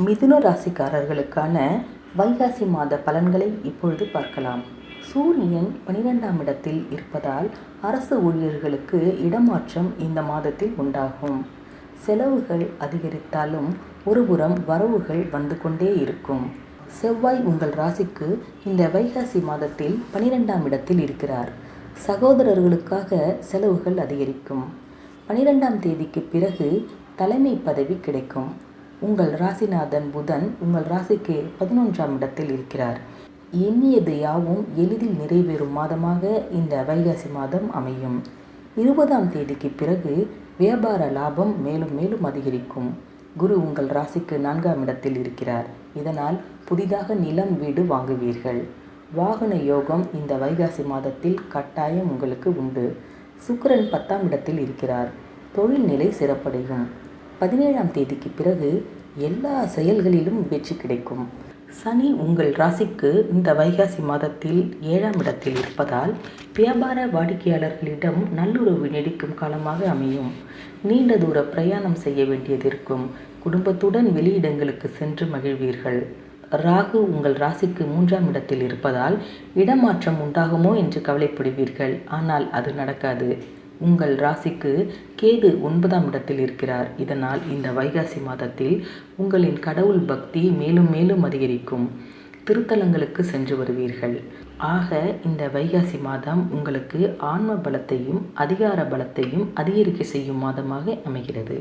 மிதுன ராசிக்காரர்களுக்கான வைகாசி மாத பலன்களை இப்பொழுது பார்க்கலாம். சூரியன் பனிரெண்டாம் இடத்தில் இருப்பதால் அரசு ஊழியர்களுக்கு இடமாற்றம் இந்த மாதத்தில் உண்டாகும். செலவுகள் அதிகரித்தாலும் ஒருபுறம் வரவுகள் வந்து கொண்டே இருக்கும். செவ்வாய் உங்கள் ராசிக்கு இந்த வைகாசி மாதத்தில் பனிரெண்டாம் இடத்தில் இருக்கிறார். சகோதரர்களுக்காக செலவுகள் அதிகரிக்கும். பனிரெண்டாம் தேதிக்கு பிறகு தலைமை பதவி கிடைக்கும். உங்கள் ராசிநாதன் புதன் உங்கள் ராசிக்கு பதினொன்றாம் இடத்தில் இருக்கிறார். எண்ணியது யாவும் எளிதில் நிறைவேறும் மாதமாக இந்த வைகாசி மாதம் அமையும். இருபதாம் தேதிக்கு பிறகு வியாபார லாபம் மேலும் மேலும் அதிகரிக்கும். குரு உங்கள் ராசிக்கு நான்காம் இடத்தில் இருக்கிறார். இதனால் புதிதாக நிலம் வீடு வாங்குவீர்கள். வாகன யோகம் இந்த வைகாசி மாதத்தில் கட்டாயம் உங்களுக்கு உண்டு. சுக்கரன் பத்தாம் இடத்தில் இருக்கிறார். தொழில்நிலை சிறப்படையும். பதினேழாம் தேதிக்கு பிறகு எல்லா செயல்களிலும் வெற்றி கிடைக்கும். சனி உங்கள் ராசிக்கு இந்த வைகாசி மாதத்தில் ஏழாம் இடத்தில் இருப்பதால் வியாபார வாடிக்கையாளர்களிடம் நல்லுறவு நீடிக்கும் காலமாக அமையும். நீண்ட தூர பிரயாணம் செய்ய வேண்டியது இருக்கும் குடும்பத்துடன் வெளியிடங்களுக்கு சென்று மகிழ்வீர்கள். ராகு உங்கள் ராசிக்கு மூன்றாம் இடத்தில் இருப்பதால் இடமாற்றம் உண்டாகுமோ என்று கவலைப்படுவீர்கள். ஆனால் அது நடக்காது. உங்கள் ராசிக்கு கேது ஒன்பதாம் இடத்தில் இருக்கிறார். இதனால் இந்த வைகாசி மாதத்தில் உங்களின் கடவுள் பக்தி மேலும் மேலும் அதிகரிக்கும். திருத்தலங்களுக்கு சென்று வருவீர்கள். ஆக இந்த வைகாசி மாதம் உங்களுக்கு ஆன்ம பலத்தையும் அதிகார பலத்தையும் அதிகரிக்க செய்யும் மாதமாக அமைகிறது.